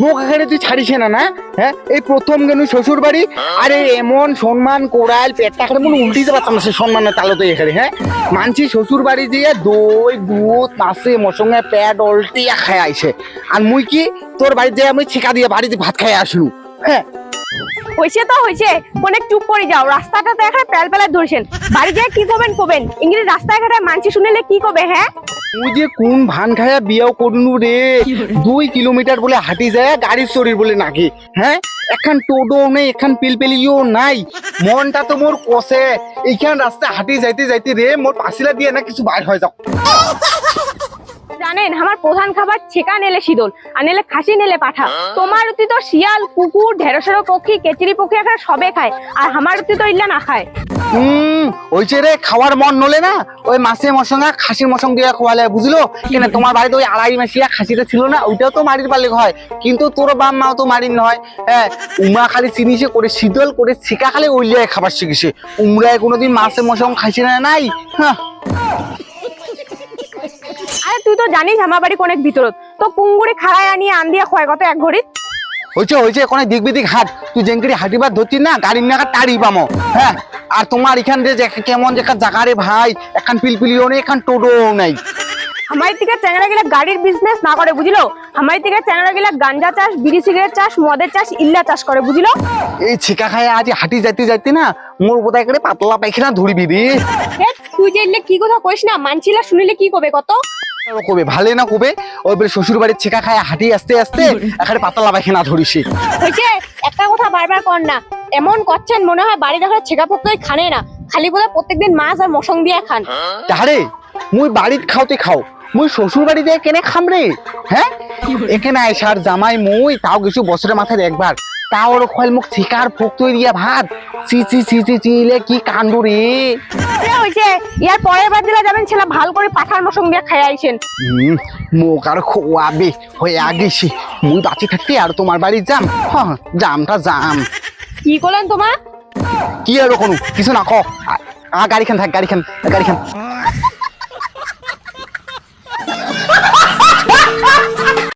মুখ এখানে তুই ছাড়িস না না? হ্যাঁ? এই প্রথম গেল শ্বশুর বাড়ি আরে এমন সম্মান, কোড়াল, পেটটা করে মনে উল্টিতে পারতাম না সে সম্মানের তালে তো এখানে হ্যাঁ? মানছি শ্বশুর বাড়ি দিয়ে দই, দুধ মাসে মসঙ্গে প্যাট উল্টিয়া খায় আইছে। আর মুই কি তোর বাড়িতে আমি ছিকা দিয়ে বাড়িতে ভাত খাই আসলু হ্যাঁ? হয়েছে তো হয়েছে অনেক চুপ করে যাও, রাস্তাটা তো এখানে প্যাল প্যালা ধরছেন বাড়ি যায় কি করবেন করবেন ইংরেজি রাস্তায় ঘাটে মানছি শুনেলে কি করবে হ্যাঁ? তুই যে কোন ভান খায়া বিয়াও করনু রে? দুই কিলোমিটার বলে হাঁটি যায় গাড়ির শরীর বলে নাকি হ্যাঁ? এখন টোডো নেই এখন পিলপিলিও নাই। মনটা তো মোর কষে। এইখান রাস্তা হাঁটি যাইতে যাইতে রে মোর পাশিলা দিয়ে না কিছু বাইর হয়ে যাও। জানেন? আমার প্রধান খাবার ছেকা নেলে শীতল, আর নেলে খাসি নেলে পাঠা। তোমার অতি তো শিয়াল, কুকুর ঢেঁড়সের পক্ষী, কেচিরি পক্ষী এখানে সবে খায়, আর আমার অতি তো ইল্লা না খায়। হুম ওইছে রে, খাওয়ার মন নলে না, ওই মাসে মশঙ্গা খাসির মশং দিয়ে খোয়ালে, বুঝলো? কেন তোমার বাড়িতে ওই আড়াই মাসিয়া খাসিটা ছিল না, ওইটাও তো মারির পারলে হয়। কিন্তু তোর বাপ মাও তো মারির নয়। হ্যাঁ উমা খালি চিনিছে করে, শীতল করে, ছিকা খালি ওইলিয়ায় খাবার শিখেছে। উমরায় কোনোদিন মাসে মশং খাইছে না, নাই? হ্যাঁ আরে তুই তো জানিস আমার বাড়ি অনেক ভিতরত। তো পুঙ্গুড়ি খাড়ায় আনিয়ে আন দিয়ে খোয় কত এক ঘড়ি হয়েছে হয়েছে কোনো দিক বিদিক হাট। তুই যেঙ্করি হাঁটিবার ধরছিস না গাড়ির নাকা টাড়ি পামো হ্যাঁ আর তোমার এখান যে কেমন যে জায়গা রে ভাই এখন পিলপিলিও নেই এখন টোটো নাই। আমার থেকে গিলা গাড়ির বিজনেস না করে বুঝলো? আমার থেকে চ্যাংড়া গিলা গাঞ্জা চাষ বিড়ি সিগারেট চাষ মদের চাষ ইল্লা চাষ করে বুঝলো? এই ছিকা খায় আজ হাঁটি যাইতে যাইতে না মোর বোধহয় করে পাতলা পায়খানা ধরবি রে। তুই যে কি কথা কইস না মানছিলা শুনিলে কি করবে কত? কবে? ভালে না কবে? ওই বলে শ্বশুর বাড়ির ছিকা খায় হাঁটি আসতে আসতে এখানে পাতলা পায়খানা ধরিস হয়েছে একটা কথা বারবার কর না এমন করছেন মনে হয় বাড়ি দেখার ছেকা পক্ষই খানে না। খালি বলে প্রত্যেকদিন মাছ আর মশং দিয়ে খান। তাহারে মুই বাড়িত খাওতে খাও। মুই শ্বশুর বাড়িতে কেনে খাম রে? হ্যাঁ? এখানে আইসার জামাই মুই তাও কিছু বছরের মাথায় একবার তাও ওর খল মুখ ছিকার ফুক তৈ দিয়া ভাত। চি চি চি চি চিলে কি কাণ্ড রে এ হয়েছে ইয়ার পরের বার দিলা যাবেন ছেলে ভালো করে পাঠার মশং দিয়ে খাই আইছেন। মুখ আর খোয়াবে হয়ে আগেছি মুই বাঁচি থাকতে আর তোমার বাড়ি যাম। হ্যাঁ জামটা জাম। কি করলেন তোমার কি আর কোনো? কিছু না ক। আ গাড়িখান থাক গাড়িখান গাড়িখান।